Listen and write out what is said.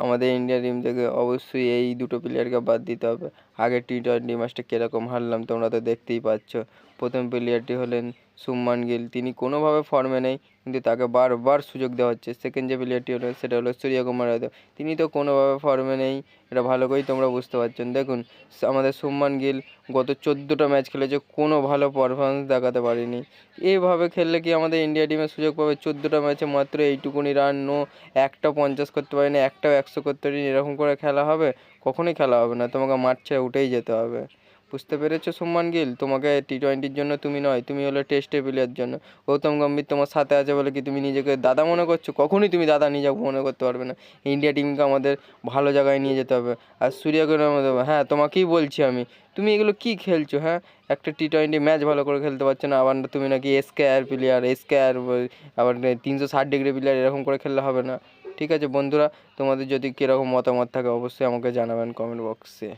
আমাদের Indian team থেকে অবশ্যই এই দুটো প্লেয়ারকে বাদ দিতে হবে। আগের টি টোয়েন্টি ম্যাচটা কীরকম হারলাম তোমরা তো দেখতেই পাচ্ছ। প্রথম প্লেয়ারটি হলেন শুভমান গিল। তিনি কোনোভাবে ফর্মে নেই। কিন্তু তাকে বারবার সুযোগ দেওয়া হচ্ছে। সেকেন্ড যে প্লেয়ারটি হলো, সেটা হলো সূর্যকুমার যাদব। তিনি তো কোনোভাবে ফর্মে নেই, এটা ভালো করেই তোমরা বুঝতে পারছেন দেখুন আমাদের শুভমান গিল, গত চোদ্দোটা ম্যাচ খেলেছে, কোনো ভালো পারফরমেন্স দেখাতে পারেনি। এইভাবে খেললে কি আমাদের ইন্ডিয়া টিমের সুযোগ পাবে? চোদ্দোটা ম্যাচে মাত্র এইটুকুনি রান নো একটা পঞ্চাশ করতে পারিনি, একটাও একশো করতে পারিনি, এরকম করে খেলা হবে? কখনোই খেলা হবে না, তোমাকে মাঠ ছেড়ে উঠেই যেতে হবে। বুঝতে পেরেছ সম্মান গিল? তোমাকে টি টোয়েন্টির জন্য তুমি নয়, তুমি হলো টেস্টে প্লেয়ার জন্য। গৌতম গম্ভীর তোমার সাথে আছে বলে কি তুমি নিজেকে দাদা মনে করছ? কখনোই তুমি দাদা নিজেকে মনে করতে পারবে না। ইন্ডিয়া টিমকে আমাদের ভালো জায়গায় নিয়ে যেতে হবে। আর সূর্যকুমার হ্যাঁ তোমাকেই বলছি আমি। তুমি এগুলো কী খেলছো হ্যাঁ? একটা টি টোয়েন্টি ম্যাচ ভালো করে খেলতে পারছ না, আবার তুমি নাকি এসকেআর প্লেয়ার এসকেআর আবার তিনশো ষাট ডিগ্রি প্লেয়ার এরকম করে খেললে হবে না। ঠিক আছে বন্ধুরা, তোমাদের যদি কীরকম মতামত থাকে অবশ্যই আমাকে জানাবেন কমেন্ট বক্সে